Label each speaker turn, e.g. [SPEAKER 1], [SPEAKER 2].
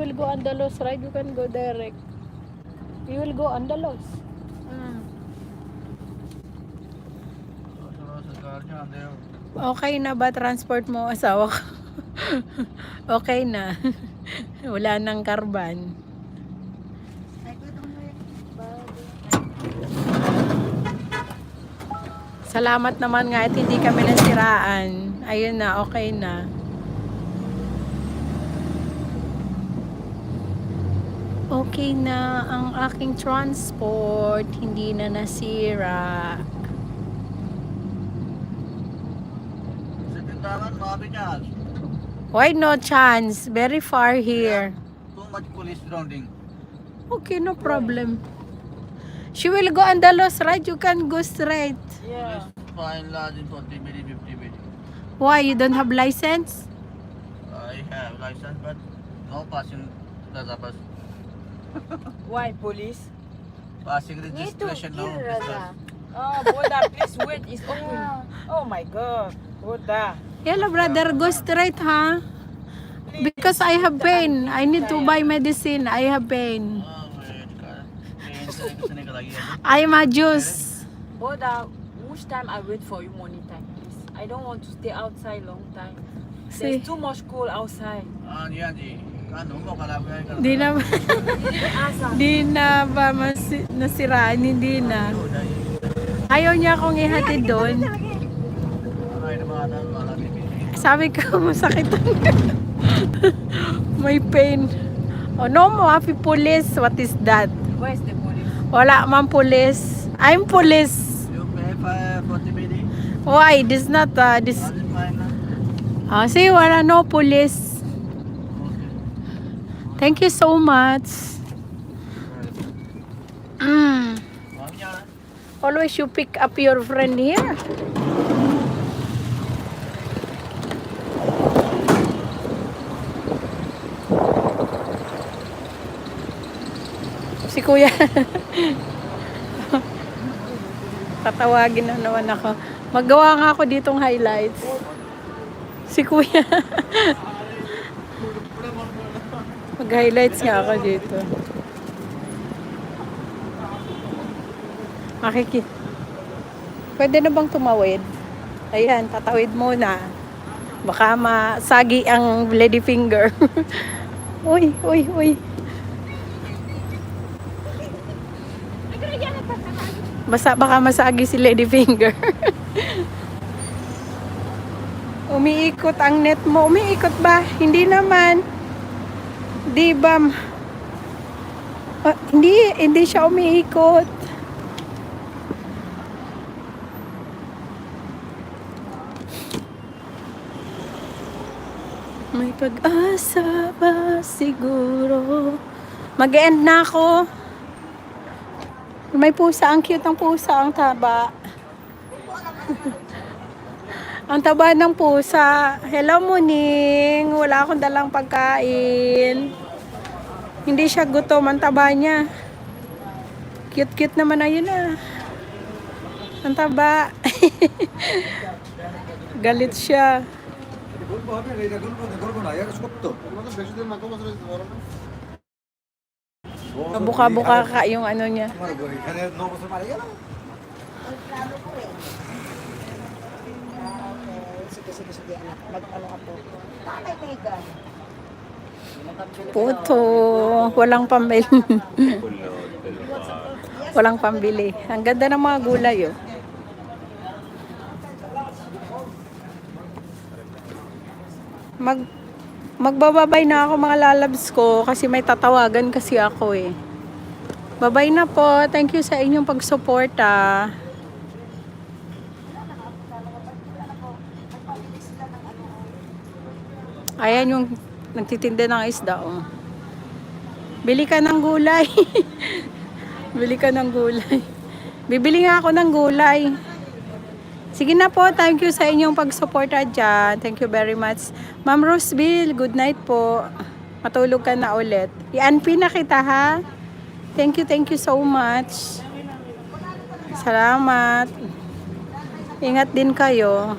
[SPEAKER 1] will go Andalos, right? You can go direct. You will go Andalos. Mm. Okay na ba transport mo asawa ko? okay na. Wala nang karban. Salamat naman nga at hindi kami nasiraan. Ayun na, okay na. Okay na ang aking transport. Hindi na nasira. Why no chance? Very far here.
[SPEAKER 2] Too much police surrounding.
[SPEAKER 1] Okay, no problem. She will go Andalos, right? You can go straight.
[SPEAKER 2] Police fine large in 20 minutes, 50 minutes.
[SPEAKER 1] Why? You don't have license?
[SPEAKER 2] I have license, but no passing the bus.
[SPEAKER 3] Why police?
[SPEAKER 2] Passing
[SPEAKER 4] Need to
[SPEAKER 2] registration
[SPEAKER 4] kill
[SPEAKER 2] no.
[SPEAKER 4] Raza.
[SPEAKER 3] Oh, Boda, please wait. It's open. Oh my God, Boda.
[SPEAKER 1] Yala, brother, go straight, ha? Because I have pain. I need to buy medicine. I have pain.
[SPEAKER 2] Oh, wait. ka- Pain sa kasi ka lagi.
[SPEAKER 1] I am a juice.
[SPEAKER 3] Boda, which time I wait for you morning time, please? I don't want to stay outside long time.
[SPEAKER 1] See?
[SPEAKER 3] There's too much cold outside.
[SPEAKER 2] Ah, yan di. Ano.
[SPEAKER 1] Di na,
[SPEAKER 3] Asa.
[SPEAKER 1] di na ba masi, nasiraan? Hindi na. Ayaw niya akong ihatid doon.
[SPEAKER 2] Ano, malaki.
[SPEAKER 1] Sabi ko, masakit ang May pain. Oh, no mo, happy police. What is that?
[SPEAKER 3] Where's the police?
[SPEAKER 1] Wala man police. I'm police.
[SPEAKER 2] You pay for 40 minutes.
[SPEAKER 1] Why? This not, uh, this... Ah, see, wala no police. Thank you so much. Mm. Always you pick up your friend here. Si kuya. Tatawagin na naman ako. Maggawa nga ako ditong highlights. Si kuya. Mag-highlights nga ako dito. Makiki. Pwede na bang tumawid? Ayan, tatawid muna. Baka masagi ang lady finger. uy, uy, uy. Basta baka masagi si lady finger. Umiikot ang net mo. Umiikot ba? Hindi naman. Di ba? Ah, hindi, hindi siya umiikot. May pag-asa ba siguro? Mag-end na ako. May pusa. Ang cute ng pusa. Ang taba. ang taba ng pusa. Hello, Muning. Wala akong dalang pagkain. Hindi siya gutom, ang taba niya. Cute-cute naman ayun na. Ah. Ang taba. Galit siya. Buka-buka ka yung ano niya.
[SPEAKER 4] Sige, sige, sige, anak. Mag-ano ka po. Tatay, tega.
[SPEAKER 1] Puto. Walang pambili. Walang pambili. Ang ganda ng mga gulay oh. Mag magbababay na ako mga lalabs ko kasi may tatawagan kasi ako eh. Babay na po. Thank you sa inyong pagsuporta. Ayan yung nagtitinda ng isda oh. Bili ka ng gulay. Bili ka ng gulay. Bibili nga ako ng gulay. Sige na po, thank you sa inyong pagsuporta dyan. Thank you very much. Ma'am Roseville, good night po. Matulog ka na ulit. I-unpin na kita ha. Thank you, thank you so much. Salamat. Ingat din kayo.